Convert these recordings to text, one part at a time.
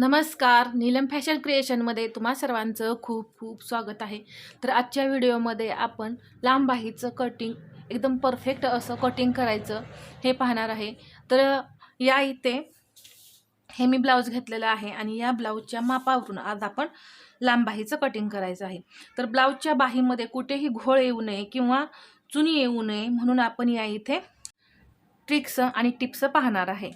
नमस्कार नीलम फॅशन क्रिएशनमध्ये तुम्हा सर्वांचं खूप खूप स्वागत आहे. तर आजच्या व्हिडिओमध्ये आपण लांबाहीचं कटिंग एकदम परफेक्ट असं कटिंग करायचं हे पाहणार आहे. तर या इथे हे मी ब्लाऊज घेतलेलं आहे आणि या ब्लाऊजच्या मापावरून आज आपण लांबाहीचं कटिंग करायचं आहे. तर ब्लाऊजच्या बाहीमध्ये कुठेही घोळ येऊ नये किंवा चुनी येऊ नये म्हणून आपण या इथे ट्रिक्स आणि टिप्स पाहणार आहे.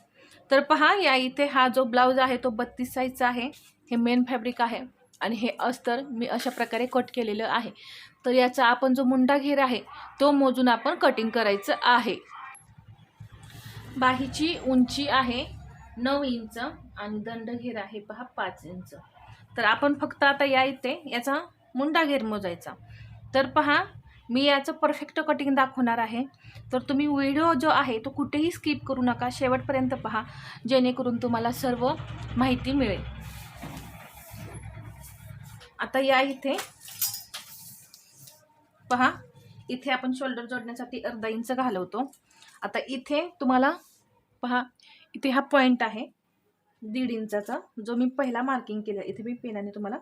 तर पहा या इथे हा जो ब्लाऊज आहे तो बत्तीस साईजचा आहे. हे मेन फॅब्रिक आहे आणि हे अस्तर मी अशा प्रकारे कट केलेलं आहे. तर याचा आपण जो मुंडा घेर आहे तो मोजून आपण कटिंग करायचं आहे. बाहीची उंची आहे नऊ इंच आणि दंडघेर आहे पहा पाच इंच. तर आपण फक्त आता या इथे याचा मुंडा घेर मोजायचा. तर पहा मी याचं परफेक्ट कटिंग दाखवणार आहे. तर तुम्ही व्हिडिओ जो आहे तो कुठेही स्किप करू नका. शेवटपर्यंत पहा जेणेकरून तुम्हाला सर्व माहिती मिळेल. आता या इथे. पहा इथे आपण शोल्डर जोडण्यासाठी अर्धा इंच घालवतो. आता इथे तुम्हाला पहा इथे हा पॉईंट आहे दीड इंचाचा जो मी पहिला मार्किंग केला. इथे मी पेनाने तुम्हाला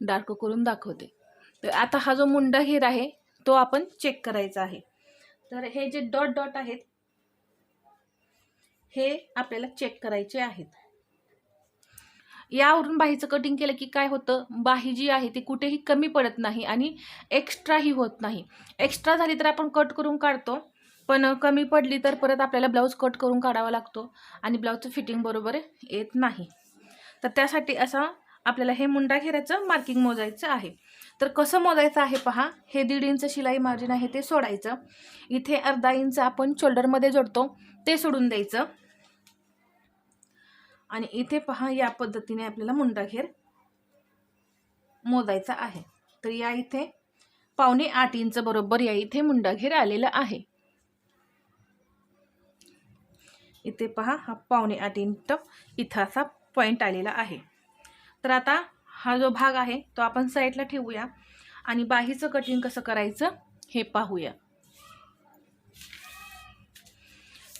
डार्क करून दाखवते. तर आता हा जो मुंडा हिर आहे तो आपण चेक करायचा आहे. तर हे जे डॉट डॉट आहेत हे आपल्याला चेक करायचे आहेत. यावरून बाहीचं कटिंग केलं की काय होतं? बाही जी आहे ती कुठेही कमी पडत नाही आणि एक्स्ट्राही होत नाही. एक्स्ट्रा झाली तर आपण कट करून काढतो पण कमी पडली तर परत आपल्याला ब्लाऊज कट करून काढावा लागतो आणि ब्लाऊजचं फिटिंग बरोबर येत नाही. तर त्यासाठी असा आपल्याला हे मुंडा घेरायचं मार्किंग मोजायचं आहे. तर कसं मोजायचं आहे पहा हे दीड इंच शिलाई मार्जिन आहे ते सोडायचं. इथे अर्धा इंच आपण शोल्डरमध्ये जोडतो ते सोडून द्यायचं. आणि इथे पहा या पद्धतीने आपल्याला मुंडा घेर मोजायचा आहे. तर या इथे पावणे आठ इंच बरोबर या इथे मुंडा घेर आलेला आहे. इथे पहा हा पावणे आठ इंच इथं असा पॉईंट आलेला आहे. तर आता हा जो भाग आहे तो आपण साईडला ठेवूया आणि बाहीचं कटिंग कसं करायचं हे पाहूया.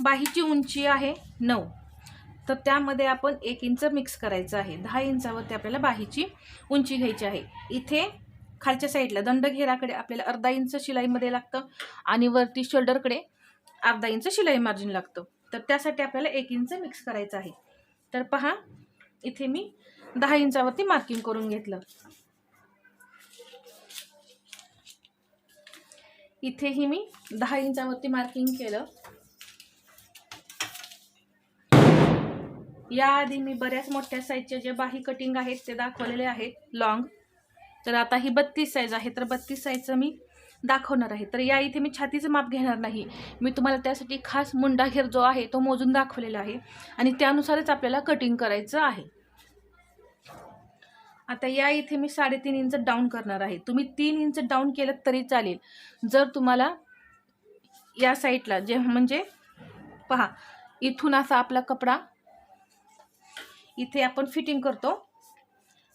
बाहीची उंची आहे नऊ. तर त्यामध्ये आपण एक इंच मिक्स करायचं आहे. दहा इंचावरती आपल्याला बाहीची उंची घ्यायची आहे. इथे खालच्या साईडला दंडघेराकडे आपल्याला अर्धा इंच शिलाईमध्ये लागतं आणि वरती शोल्डरकडे अर्धा इंच शिलाई मार्जिन लागतं. तर त्यासाठी आपल्याला एक इंच मिक्स करायचं आहे. तर पहा इथे मी दहा इंचावरती मार्किंग करून घेतलं. इथेही मी दहा इंचावरती मार्किंग केलं. याआधी मी बऱ्याच मोठ्या साईजचे जे बाही कटिंग आहेत ते दाखवलेले आहेत लॉंग तर आता ही बत्तीस साईज आहे तर बत्तीस साईजचं मी दाखवणार आहे. तर या इथे मी छातीचं माप घेणार नाही. मी तुम्हाला त्यासाठी खास मुंडा घेर जो आहे तो मोजून दाखवलेला आहे. आणि त्यानुसारच आपल्याला कटिंग करायचं आहे. आता या इथे मी साडेतीन इंच डाऊन करणार आहे. तुम्ही तीन इंच डाऊन केलं तरी चालेल. जर तुम्हाला या साईडला जे म्हणजे पहा इथून असा आपला कपडा इथे आपण फिटिंग करतो.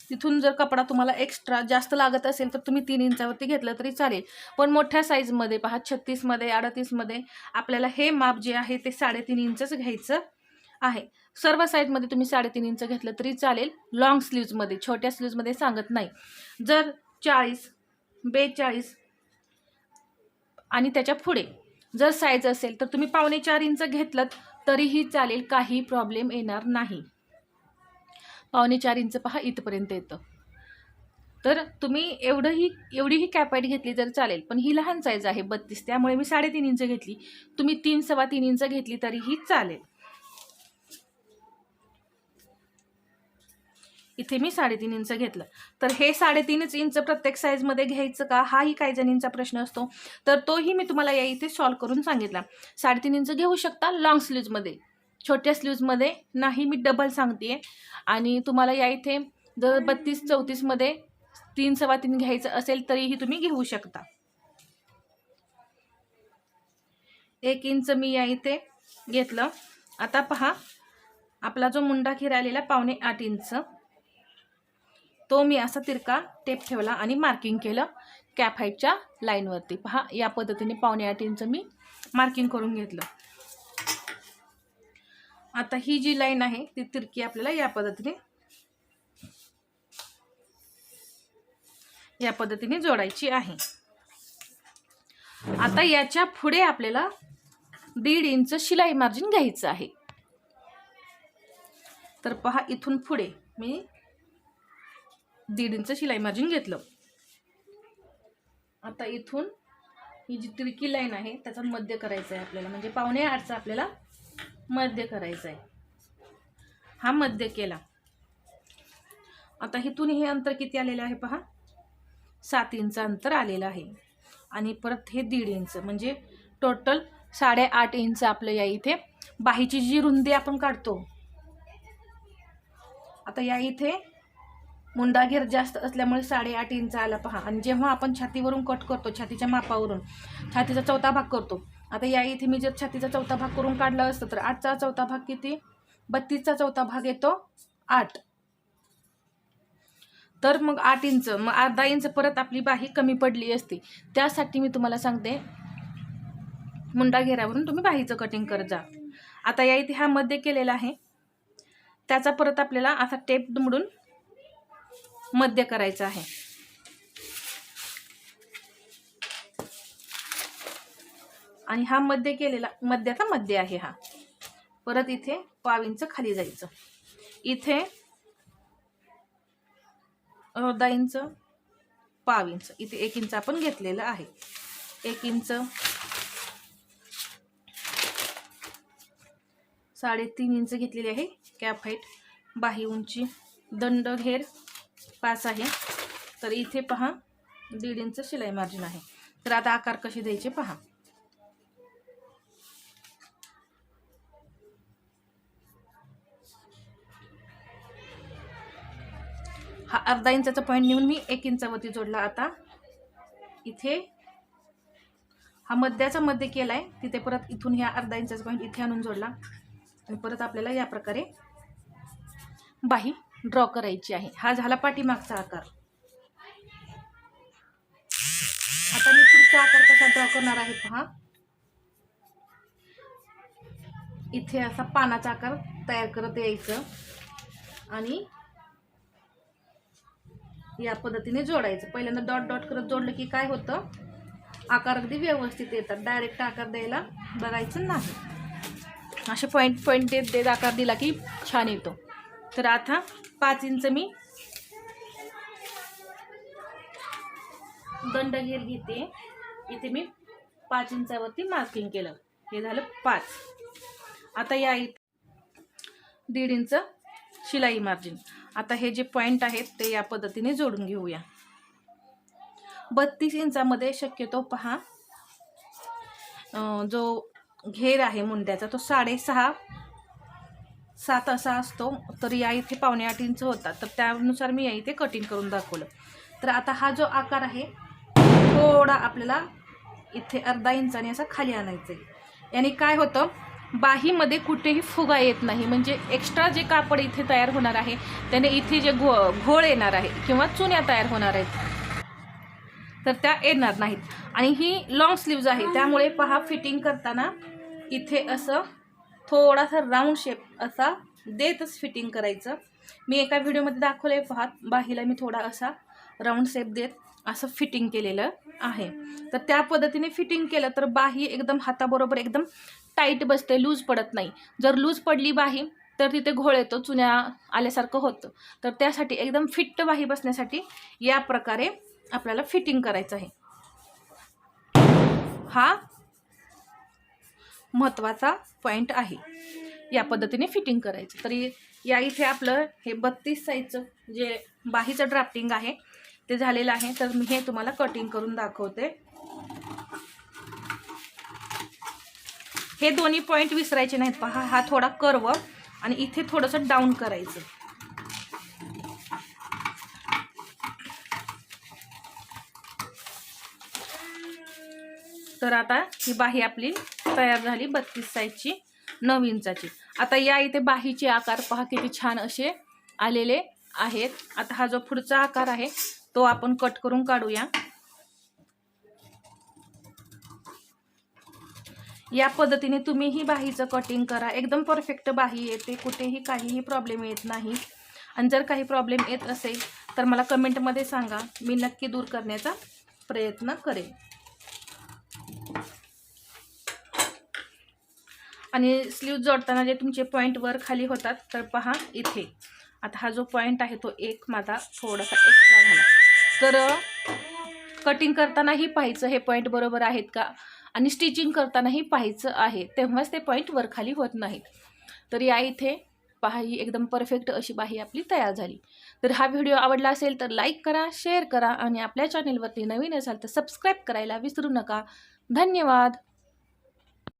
तिथून जर कपडा तुम्हाला एक्स्ट्रा जास्त लागत असेल तर तुम्ही तीन इंचावरती घेतलं तरी चालेल. पण मोठ्या साईजमध्ये पहा छत्तीसमध्ये अडतीसमध्ये आपल्याला हे माप जे आहे ते साडेतीन इंचच घ्यायचं. आहे. सर्व साईजमध्ये तुम्ही साडेतीन इंच घेतलं तरी चालेल. लॉंग स्लीव्जमध्ये छोट्या स्लीव्जमध्ये सांगत नाही. जर चाळीस बेचाळीस आणि त्याच्या पुढे जर साईज असेल तर तुम्ही पावणे चार इंच घेतलं तरीही चालेल काही प्रॉब्लेम येणार नाही. पावणे चार इंच पहा इथपर्यंत येतं. तर तुम्ही एवढंही एवढीही कॅपॅट घेतली तर चालेल पण ही लहान साईज आहे बत्तीस. त्यामुळे मी साडेतीन इंच घेतली. तुम्ही तीन सव्वा तीन इंच घेतली तरीही चालेल. इथे मी साडेतीन इंच घेतलं. तर हे साडेतीनच इंच प्रत्येक साईजमध्ये घ्यायचं का? हाही काही जणींचा प्रश्न असतो. तर तोही मी तुम्हाला या इथे सॉल्व करून सांगितला. साडेतीन इंच घेऊ शकता लॉंग स्लीवजमध्ये छोट्या स्लीवजमध्ये नाही मी डबल सांगते आणि तुम्हाला या इथे जर बत्तीस चौतीसमध्ये तीन सव्वा तीन घ्यायचं असेल तरीही तुम्ही घेऊ शकता. एक इंच मी या इथे घेतलं. आता पहा आपला जो मुंडा आलेला पावणे आठ इंच. तो मी असा तिरका टेप ठेवला आणि मार्किंग केलं कॅप हाईटच्या लाईनवरती पहा या पद्धतीने पावणे आठ इंच मी मार्किंग करून घेतलं. आता ही जी लाईन आहे ती तिरकी आपल्याला या पद्धतीने या पद्धतीने जोडायची आहे. आता याच्यापुढे आपल्याला दीड इंच शिलाई मार्जिन घ्यायचं आहे. तर पहा इथून पुढे मी दीड इंच शिलाई मार्जिन घेतलं. आता इथून ही जी तिरकी लाईन आहे त्याचा मध्य करायचा आहे आपल्याला. म्हणजे पावणे आठचा आपल्याला मध्य करायचा आहे. हा मध्य केला. आता इथून हे अंतर किती आलेलं आहे पहा? सात इंच अंतर आलेलं आहे. आणि परत हे दीड इंच म्हणजे टोटल साडेआठ इंच आपलं या इथे. बाहीची जी रुंदी आपण काढतो आता या इथे मुंडा घेर जास्त असल्यामुळे साडेआठ इंच आला पहा. आणि जेव्हा आपण छातीवरून कट करतो छातीच्या मापावरून छातीचा चौथा भाग करतो. आता या इथे मी जर छातीचा चौथा भाग करून काढला असतं तर आठचा चौथा भाग किती? बत्तीसचा चौथा भाग येतो आठ. तर मग आठ इंच मग अर्धा इंच परत आपली बाही कमी पडली असती. त्यासाठी मी तुम्हाला सांगते मुंडा घेऱ्यावरून तुम्ही बाहीचं कटिंग करत जा. आता या इथे हा मध्ये केलेला आहे. त्याचा परत आपल्याला असा टेप दुमडून मध्य करायचं आहे. आणि हा मध्य केलेला मध्याचा मध्य आहे हा. परत इथे पाव इंच खाली जायचं. इथे अर्धा इंच पाव इंच इथे एक इंच आपण घेतलेलं आहे. एक इंच साडेतीन इंच घेतलेली आहे. कॅप हाईट बाही उंची दंड घेर पाच आहे. तर इथे पहा दीड इंच शिलाई मार्जिन आहे. तर आता आकार कसे द्यायचे पहा. हा अर्धा इंचाचा पॉईंट नेऊन मी एक इंचावरती जोडला आता. इथे हा मध्याचा मध्य केलाय तिथे परत इथून ह्या अर्धा इंचाचा पॉईंट इथे आणून जोडला. आणि परत आपल्याला या प्रकारे बाही ड्रॉ करायची आहे. हा झाला पाठीमागचा आकार. आता मी पुढचा आकार कसा ड्रॉ करणार आहे पहा. इथे असा पानाचा आकार तयार करत यायचं. आणि या पद्धतीने जोडायचं. पहिल्यांदा डॉट डॉट करत जोडलं की काय होतं? आकार अगदी व्यवस्थित येतात. डायरेक्ट आकार द्यायला बघायचं नाही. असे पॉईंट पॉईंट देत देत आकार दिला की छान येतो. तर आता पाच इंच मी दंड घेर घेते. इथे मी पाच इंचावरती मार्किंग केलं. हे झालं पाच. आता या इथे दीड इंच शिलाई मार्जिन आता हे जे पॉईंट आहेत ते या पद्धतीने जोडून घेऊया. बत्तीस इंचामध्ये शक्यतो पहा जो घेर आहे मुंड्याचा तो साडेसहा सात असा असतो तर या इथे पावणे आठ इंच होता. तर त्यानुसार मी या इथे कटिंग करून दाखवलं. तर आता हा जो आकार आहे थोडा आपल्याला इथे अर्धा इंचाने असा खाली आणायचा आहे याने काय होतं बाहीमध्ये कुठेही फुगा येत नाही. म्हणजे एक्स्ट्रा जे कापड इथे तयार होणार आहे त्याने इथे जे घो घोळ येणार आहे किंवा चुन्या तयार होणार आहेत तर त्या येणार नाहीत. आणि ही लॉंग स्लीव्ज आहे त्यामुळे पहा फिटिंग करताना इथे असं थोडासा राऊंड शेप असा देतच फिटिंग करायचं. मी एका व्हिडिओमध्ये दाखवलं आहे पाहात बाहीला मी थोडा असा राऊंड शेप देत असं फिटिंग केलेलं आहे. तर त्या पद्धतीने फिटिंग केलं तर बाही एकदम हाताबरोबर एकदम टाईट बसते लूज पडत नाही. जर लूज पडली बाही तर तिथे घोळ येतो चुन्या आल्यासारखं होतं. तर त्यासाठी एकदम फिट्ट बाही बसण्यासाठी या प्रकारे आपल्याला फिटिंग करायचं आहे. हा महत्त्वाचा पॉईंट आहे. या पद्धतीने फिटिंग करायचं. तरी या इथे आपलं हे बत्तीस साईजचं जे बाहीचं ड्राफ्टिंग आहे ते झालेलं आहे. तर मी हे तुम्हाला कटिंग करून दाखवते. हे दोन्ही पॉईंट विसरायचे नाहीत पहा. हा थोडा कर्व आणि इथे थोडंसं डाऊन करायचं. तर आता ही बाही आपली तयार झाली बत्तीस साईजची नऊ इंचाची. आता या इथे बाहीचे आकार पहा किती छान असे आलेले आहेत. आता हा जो पुढचा आकार आहे तो आपण कट करून काढूया. या पद्धतीने तुम्ही ही बाहीचं कटिंग करा. एकदम परफेक्ट बाही येते. कुठेही काहीही प्रॉब्लेम येत नाही. आणि जर काही प्रॉब्लेम येत असेल तर मला कमेंटमध्ये सांगा. मी नक्की दूर करण्याचा प्रयत्न करेन. आणि स्लीव जोडताना जे तुमचे पॉईंट वर खाली होतात तर पहा इथे. आता हा जो पॉईंट आहे तो एक माझा थोडासा एक्स्ट्रा झाला. तर कटिंग करतानाही पाहायचं हे पॉईंट बरोबर आहेत का? आणि स्टिचिंग करतानाही पाहायचं आहे. तेव्हाच ते पॉईंट वरखाली होत नाहीत. तर या इथे पहा ही एकदम परफेक्ट अशी बाही आपली तयार झाली. तर हा व्हिडिओ आवडला असेल तर लाईक करा शेअर करा आणि आपल्या चॅनेलवरती नवीन असाल तर सबस्क्राईब करायला विसरू नका. धन्यवाद!